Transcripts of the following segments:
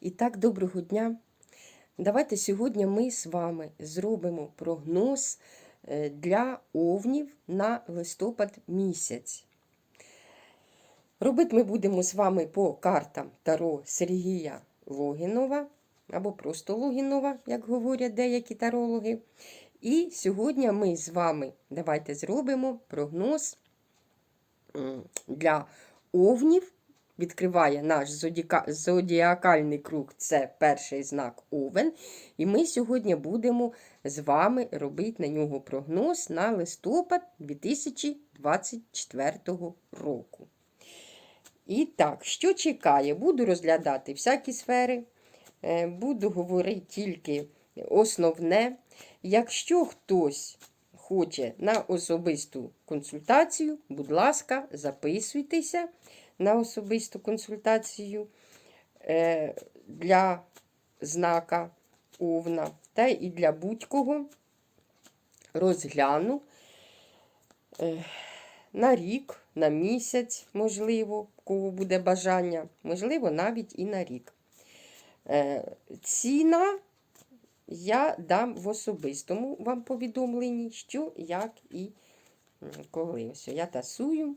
І так, доброго дня. Давайте сьогодні ми з вами зробимо прогноз е, для овнів на листопад місяць. Робити ми будемо з вами по картам Таро Сергія Логінова або просто Логінова, як говорять деякі тарологи. І сьогодні ми з вами давайте зробимо прогноз для овнів відкриває наш зодіакальний круг, це перший знак Овен. І ми сьогодні будемо з вами робити на нього прогноз на листопад 2024 року. І так, що чекає? Буду розглядати всякі сфери, е, буду говорити тільки основне. Якщо хтось хоче на особисту консультацію, будь ласка, записуйтеся на особисту консультацію е, для знака Овна та і для будь-кого розгляну е, на рік, на місяць, можливо, кого буде бажання, можливо, навіть і на рік. Е, ціна я дам в особистому вам повідомленні, що, як і коли. Ось я тасую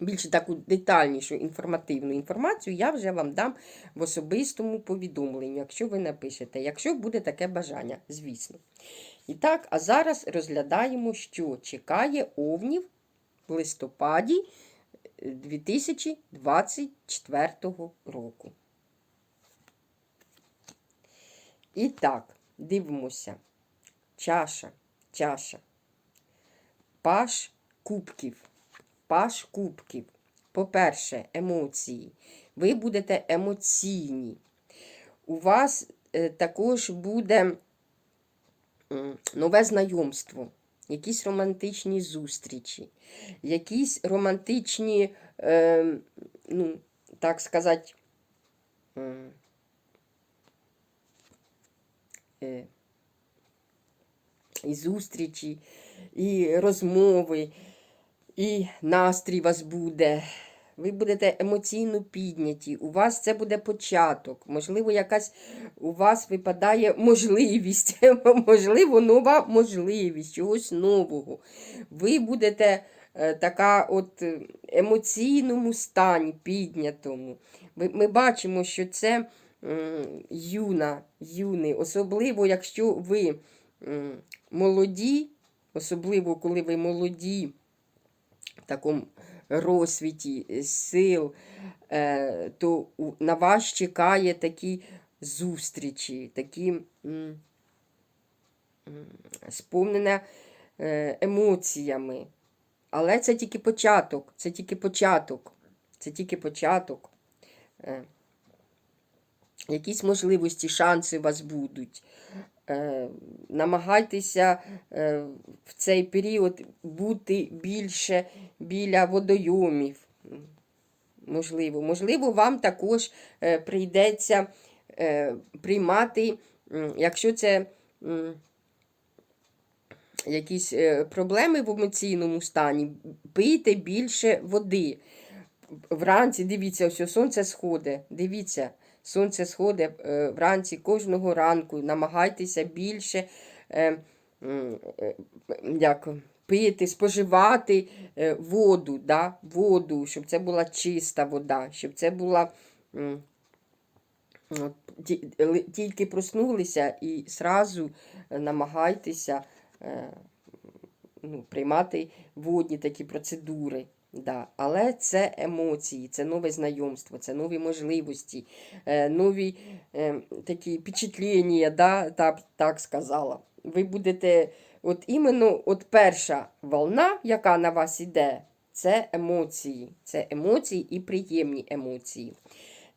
більш таку детальнішу інформативну інформацію я вже вам дам в особистому повідомленні, якщо ви напишете, якщо буде таке бажання, звісно. І так, а зараз розглядаємо, що чекає овнів в листопаді 2024 року. І так, дивимося. Чаша, чаша. Паш кубків. Паш кубків. По-перше, емоції. Ви будете емоційні. У вас е, також буде нове знайомство, якісь романтичні зустрічі, якісь романтичні, е, ну, так сказати, е, і зустрічі, і розмови і настрій вас буде. Ви будете емоційно підняті. У вас це буде початок. Можливо, якась у вас випадає можливість, можливо, нова можливість чогось нового. Ви будете е, така от е, емоційному стані піднятому. Ми, бачимо, що це юна, юний, особливо, якщо ви молоді, особливо, коли ви молоді такому розсвіті е, сил, е, то на вас чекає такі зустрічі, такі сповнене е, емоціями. Але це тільки початок, це тільки початок, це тільки початок. Якісь можливості, шанси у вас будуть. Е, намагайтеся е, в цей період бути більше біля водойомів. Можливо, можливо, вам також е, прийдеться приймати, якщо це якісь проблеми в емоційному стані, пийте більше води. Вранці, дивіться, ось сонце сходить. Дивіться. Сонце сходить е, вранці кожного ранку. Намагайтеся більше е, е, як, пити, споживати воду, да? воду, щоб це була чиста вода, щоб це була. Тільки проснулися і сразу намагайтеся ну, приймати водні такі процедури. Да. Але це емоції, це нове знайомство, це нові можливості, е, нові е, такі впечатлення, да, так, так сказала. Ви будете, от іменно от перша волна, яка на вас іде, це емоції. Це емоції і приємні емоції.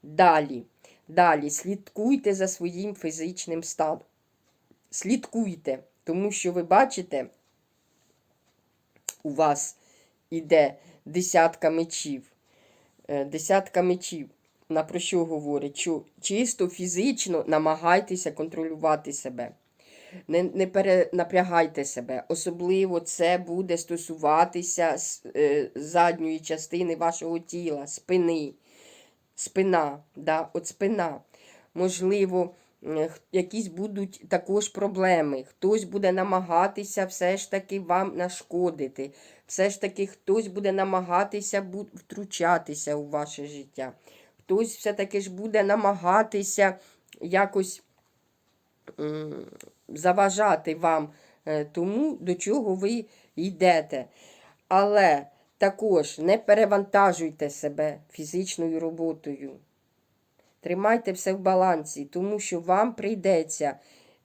Далі, далі слідкуйте за своїм фізичним станом. Слідкуйте, тому що ви бачите, у вас іде десятка мечів. Е, десятка мечів. На про що говорить? Що чисто фізично намагайтеся контролювати себе. Не не перенапрягайте себе. Особливо це буде стосуватися е, задньої частини вашого тіла, спини. спина, да, от спина. Можливо, якісь будуть також проблеми. Хтось буде намагатися все ж таки вам нашкодити. Все ж таки хтось буде намагатися втручатися у ваше життя. Хтось все-таки ж буде намагатися якось заважати вам е, тому, до чого ви йдете. Але також не перевантажуйте себе фізичною роботою. Тримайте все в балансі, тому що вам прийдеться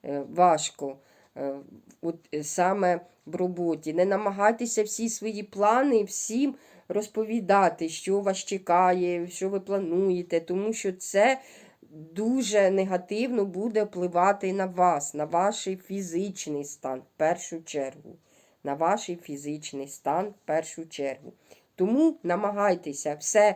е, важко е, от, е, саме в роботі. Не намагайтеся всі свої плани всім розповідати, що вас чекає, що ви плануєте, тому що це дуже негативно буде впливати на вас, на ваш фізичний стан в першу чергу. На ваш фізичний стан в першу чергу. Тому намагайтеся все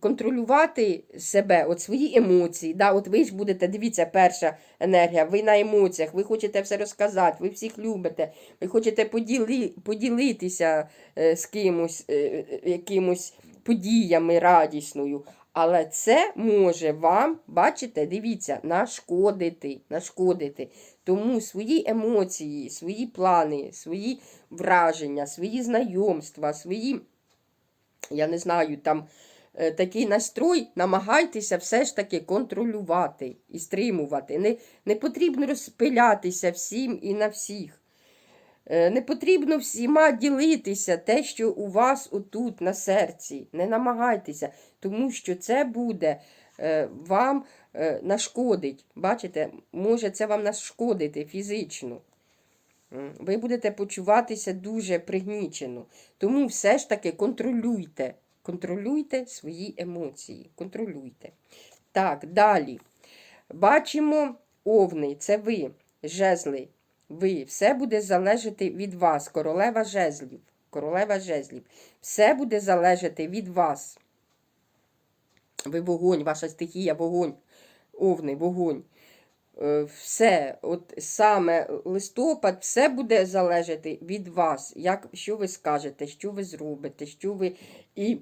контролювати себе, от свої емоції. Да, от ви ж будете, дивіться, перша енергія, ви на емоціях, ви хочете все розказати, ви всіх любите, ви хочете поділи, поділитися е, з кимось, е, е, якимось подіями радісною. Але це може вам, бачите, дивіться, нашкодити, нашкодити. Тому свої емоції, свої плани, свої враження, свої знайомства, свої я не знаю, там е, такий настрой, намагайтеся все ж таки контролювати і стримувати. Не, не потрібно розпилятися всім і на всіх. Е, Не потрібно всіма ділитися те, що у вас отут на серці. Не намагайтеся, тому що це буде е, вам нашкодить. Бачите, може це вам нашкодити фізично. Ви будете почуватися дуже пригнічено. Тому все ж таки контролюйте. Контролюйте свої емоції. Контролюйте. Так, далі. Бачимо овни, це ви, жезли. Ви. Все буде залежати від вас. Королева жезлів. Королева жезлів. Все буде залежати від вас. Ви вогонь, ваша стихія, вогонь. Овни, вогонь. Е, Все, от саме листопад, все буде залежати від вас. Як, що ви скажете, що ви зробите, що ви. І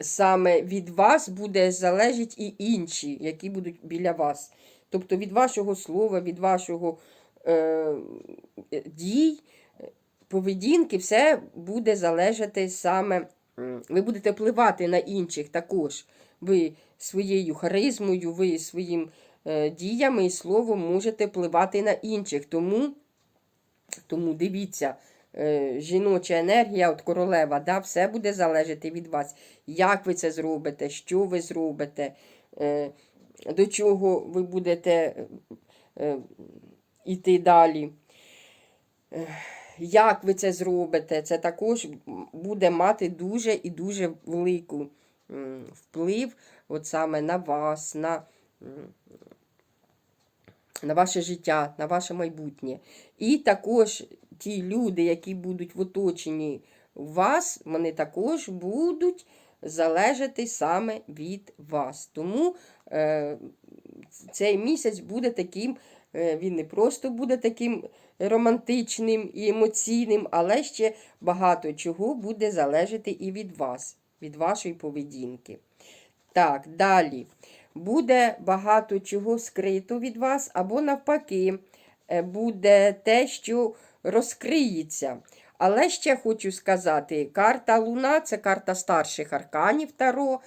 саме від вас буде залежать і інші, які будуть біля вас. Тобто від вашого слова, від вашого е, дій, поведінки, все буде залежати саме. Ви будете впливати на інших також. Ви своєю харизмою, ви своїм діями і словом можете впливати на інших. Тому, тому дивіться, е, жіноча енергія, от королева, да, все буде залежати від вас. Як ви це зробите, що ви зробите, е, до чого ви будете е, йти далі. Е, Як ви це зробите, це також буде мати дуже і дуже велику вплив от саме на вас, на, на ваше життя, на ваше майбутнє. І також ті люди, які будуть в оточенні вас, вони також будуть залежати саме від вас. Тому е, цей місяць буде таким, е, він не просто буде таким романтичним і емоційним, але ще багато чого буде залежати і від вас, від вашої поведінки. Так, далі. Буде багато чого скрито від вас, або навпаки, е, буде те, що розкриється. Але ще хочу сказати, карта Луна це карта старших арканів Таро.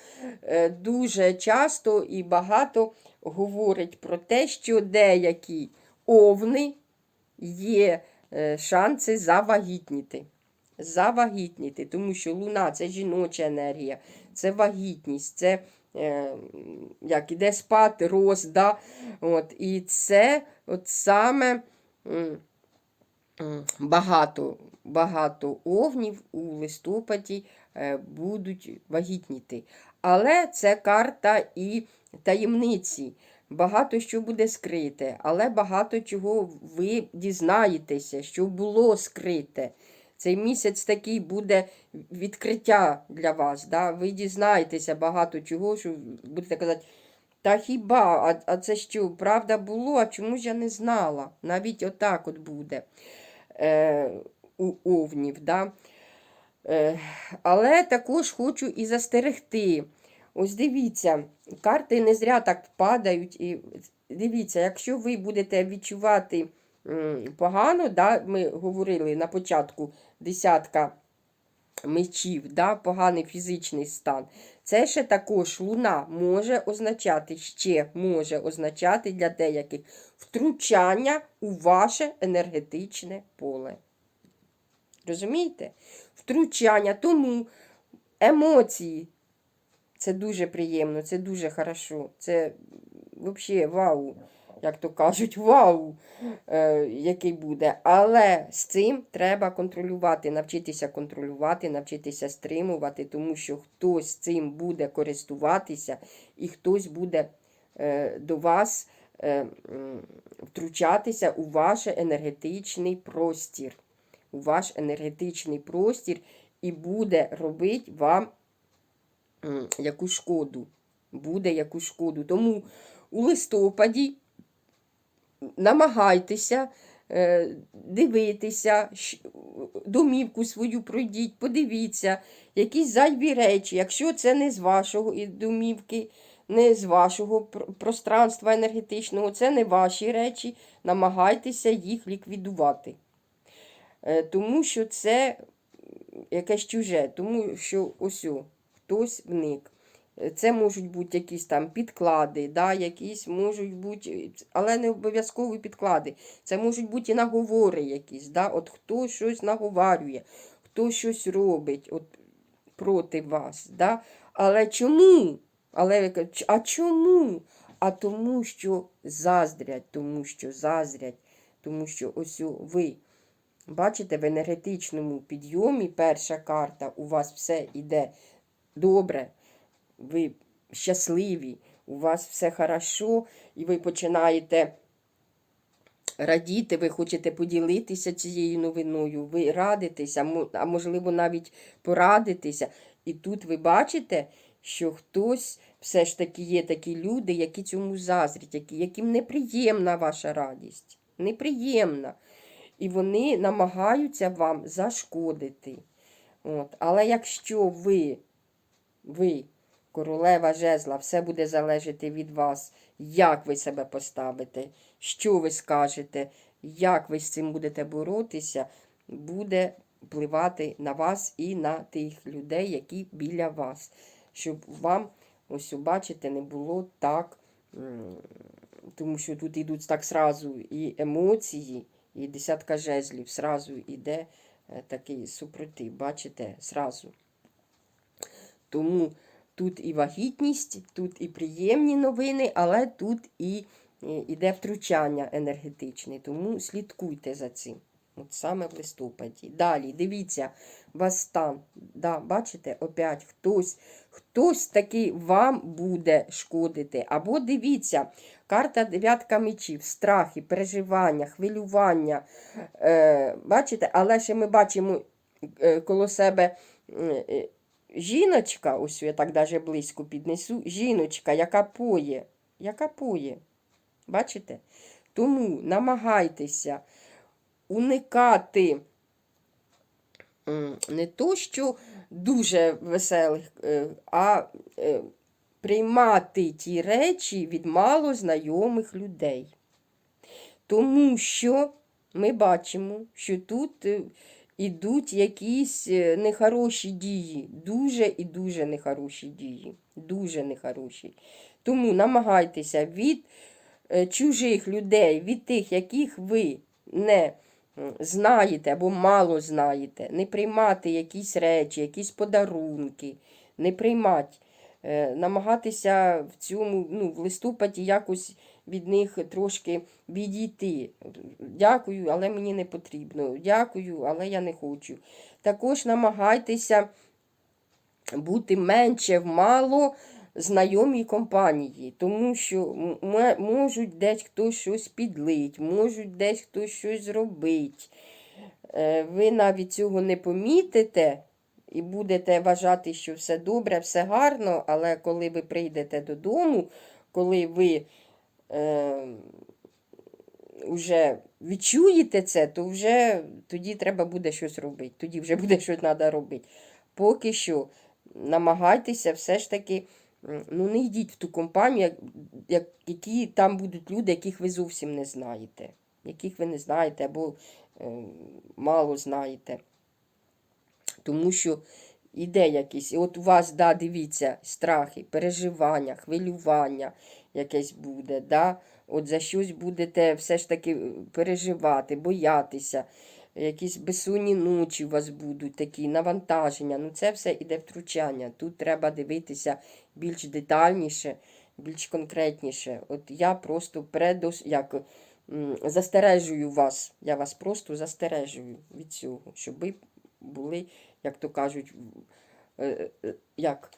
Е, Дуже часто і багато говорить про те, що деякі овни є е, шанси завагітніти. Завагітніти, тому що Луна це жіноча енергія, це вагітність, це як іде спад, рост, да? От, і це от саме багато, багато овнів у листопаді е, будуть вагітніти. Але це карта і таємниці. Багато що буде скрите, але багато чого ви дізнаєтеся, що було скрите. Цей місяць такий буде відкриття для вас. Да? Ви дізнаєтеся багато чого, що будете казати, та хіба, а, а це що, правда було, а чому ж я не знала? Навіть отак от буде е, у овнів. Да? Е, але також хочу і застерегти Ось дивіться, карти не зря так падають. І дивіться, якщо ви будете відчувати погано, да, ми говорили на початку десятка мечів, да, поганий фізичний стан. Це ще також луна може означати, ще може означати для деяких втручання у ваше енергетичне поле. Розумієте? Втручання. Тому емоції. Це дуже приємно, це дуже хорошо. Це взагалі вау, як то кажуть, вау, е, який буде. Але з цим треба контролювати, навчитися контролювати, навчитися стримувати, тому що хтось цим буде користуватися і хтось буде е, до вас е, втручатися у ваш енергетичний простір. У ваш енергетичний простір і буде робити вам м, якусь шкоду. Буде якусь шкоду. Тому у листопаді намагайтеся е, дивитися, домівку свою пройдіть, подивіться, якісь зайві речі, якщо це не з вашого домівки, не з вашого пространства енергетичного, це не ваші речі, намагайтеся їх ліквідувати. Е, Тому що це якесь чуже, тому що ось хтось вник. Це можуть бути якісь там підклади, да, якісь можуть бути, але не обов'язкові підклади. Це можуть бути і наговори якісь. Да? От хто щось наговарює, хто щось робить от, проти вас. Да? Але чому? Але ви кажете, «Ч- а чому? А тому, що заздрять, тому що заздрять, тому що ось ви. Бачите, в енергетичному підйомі перша карта, у вас все йде добре, ви щасливі, у вас все хорошо, і ви починаєте радіти, ви хочете поділитися цією новиною, ви радитеся, а можливо навіть порадитися. І тут ви бачите, що хтось все ж таки є такі люди, які цьому заздрять, які, яким неприємна ваша радість. Неприємна. І вони намагаються вам зашкодити. От. Але якщо ви, ви, королева жезла, все буде залежати від вас, як ви себе поставите, що ви скажете, як ви з цим будете боротися, буде впливати на вас і на тих людей, які біля вас. Щоб вам, ось бачите, не було так, тому що тут йдуть так сразу і емоції, і десятка жезлів, сразу йде е, такий супротив, бачите, сразу. Тому тут і вагітність, тут і приємні новини, але тут і е, іде втручання енергетичне. Тому слідкуйте за цим. От саме в листопаді. Далі, дивіться, вас стан. Да, бачите, опять хтось, хтось таки вам буде шкодити. Або дивіться, карта дев'ятка мечів, страхи, переживання, хвилювання. Е, бачите, але ще ми бачимо е, коло себе. Жіночка, ось я так даже близько піднесу, жіночка, яка поє, яка поє. Бачите? Тому намагайтеся уникати не то, що дуже веселих, е, а е, приймати ті речі від мало знайомих людей. Тому що ми бачимо, що тут е, ідуть якісь е, нехороші дії, дуже і дуже нехороші дії. Дуже нехороші. Тому намагайтеся від е, чужих людей, від тих, яких ви не знаєте або мало знаєте, не приймати якісь речі, якісь подарунки, не приймати. Е, намагатися в цьому, ну, в листопаді якось від них трошки відійти. Дякую, але мені не потрібно. Дякую, але я не хочу. Також намагайтеся бути менше в мало знайомій компанії, тому що можуть десь хтось щось підлить, можуть десь хтось щось зробить. Е, Ви навіть цього не помітите і будете вважати, що все добре, все гарно, але коли ви прийдете додому, коли ви е, вже відчуєте це, то вже тоді треба буде щось робити. Тоді вже буде щось треба робити. Поки що намагайтеся все ж таки ну, не йдіть в ту компанію, як, як, які там будуть люди, яких ви зовсім не знаєте, яких ви не знаєте або е, мало знаєте. Тому що іде якийсь, і от у вас, да, дивіться, страхи, переживання, хвилювання якесь буде, да? от за щось будете все ж таки е, переживати, боятися, якісь безсонні ночі у вас будуть такі, навантаження. Ну це все іде втручання. Тут треба дивитися більш детальніше, більш конкретніше. От я просто предос, як, застережую вас, я вас просто застережую від цього, щоб ви були, як то кажуть, е, е, як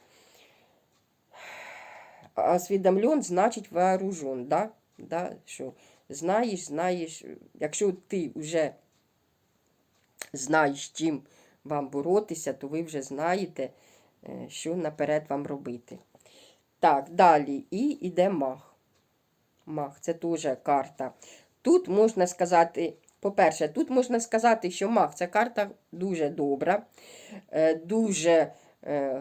освідомлен, значить вооружен, да? Да? Що знаєш, знаєш, якщо ти вже знаєш, чим вам боротися, то ви вже знаєте, е, що наперед вам робити. Так, далі. І йде мах. Мах, це теж карта. Тут можна сказати, по-перше, тут можна сказати, що мах це карта дуже добра, е, дуже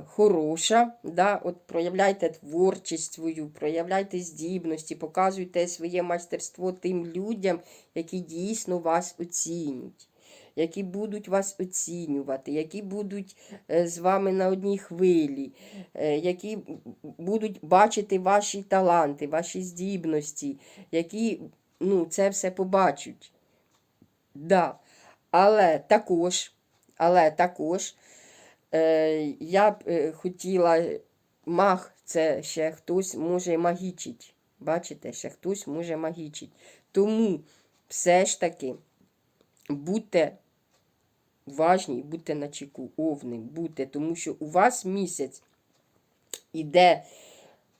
хороша. Да? От проявляйте творчість свою, проявляйте здібності, показуйте своє майстерство тим людям, які дійсно вас оцінюють. Які будуть вас оцінювати, які будуть е, з вами на одній хвилі, е, які будуть бачити ваші таланти, ваші здібності, які ну, це все побачать. Да. Але також, але також е, я б е, хотіла, маг це ще хтось може магічить. Бачите, ще хтось може магічить. Тому все ж таки будьте уважні, будьте на чеку, овни, будьте, тому що у вас місяць іде,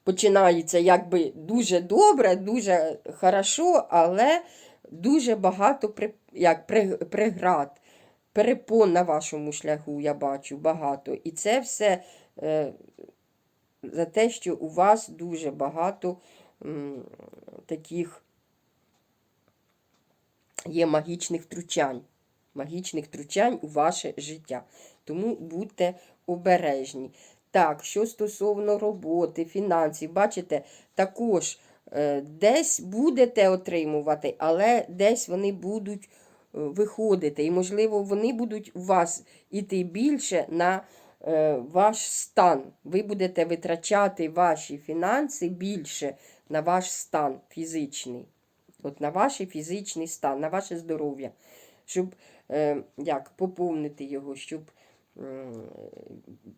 починається якби дуже добре, дуже хорошо, але дуже багато при, як, при, преград, перепон на вашому шляху, я бачу багато. І це все е, за те, що у вас дуже багато м, таких є магічних втручань. Магічних втручань у ваше життя. Тому будьте обережні. Так, що стосовно роботи, фінансів, бачите, також е, десь будете отримувати, але десь вони будуть е, виходити. І, можливо, вони будуть у вас іти більше на е, ваш стан. Ви будете витрачати ваші фінанси більше на ваш стан фізичний. От на ваш фізичний стан, на ваше здоров'я, щоб е, як, поповнити його, щоб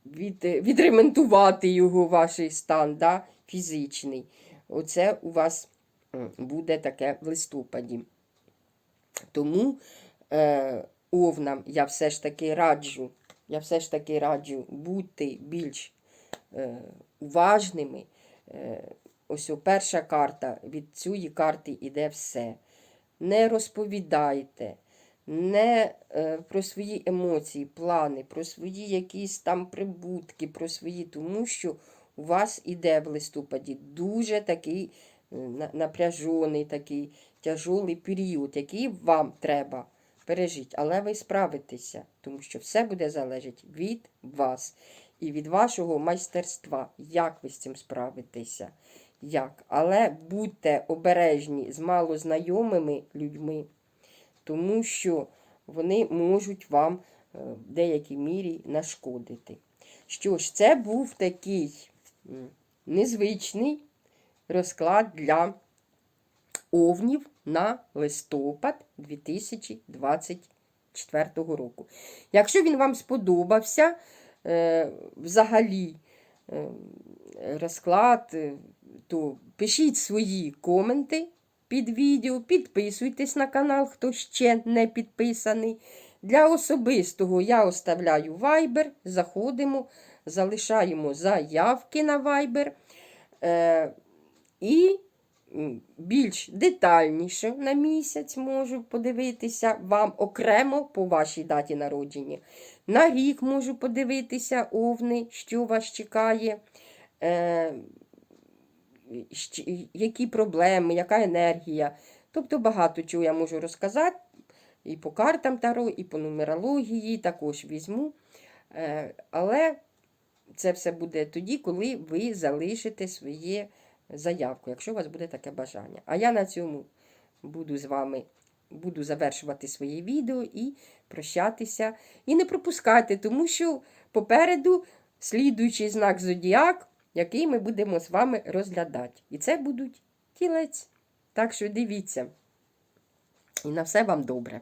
від, відремонтувати його ваш стан да, фізичний. Оце у вас буде таке в листопаді. Тому е, овнам я все ж таки раджу, я все ж таки раджу бути більш е, уважними. Е, ось перша карта, від цієї карти йде все. Не розповідайте, не е, про свої емоції, плани, про свої якісь там прибутки, про свої, тому що у вас іде в листопаді дуже такий е, напряжений, такий тяжолий період, який вам треба пережити. Але ви справитеся, тому що все буде залежати від вас і від вашого майстерства, як ви з цим справитеся. Як? Але будьте обережні з малознайомими людьми, тому що вони можуть вам е, в деякій мірі нашкодити. Що ж, це був такий незвичний розклад для овнів на листопад 2024 року. Якщо він вам сподобався, е, взагалі е, розклад, е, то пишіть свої коменти під відео, підписуйтесь на канал, хто ще не підписаний. Для особистого я оставляю Viber, заходимо, залишаємо заявки на Viber. Е, і більш детальніше на місяць можу подивитися вам окремо по вашій даті народження. На рік можу подивитися овни, що вас чекає, е, які проблеми, яка енергія. Тобто багато чого я можу розказати. І по картам Таро, і по нумерології також візьму. Е, але це все буде тоді, коли ви залишите своє заявку, якщо у вас буде таке бажання. А я на цьому буду з вами буду завершувати своє відео і прощатися. І не пропускайте, тому що попереду слідуючий знак зодіак, який ми будемо з вами розглядати. І це будуть тілець. Так що дивіться. І на все вам добре.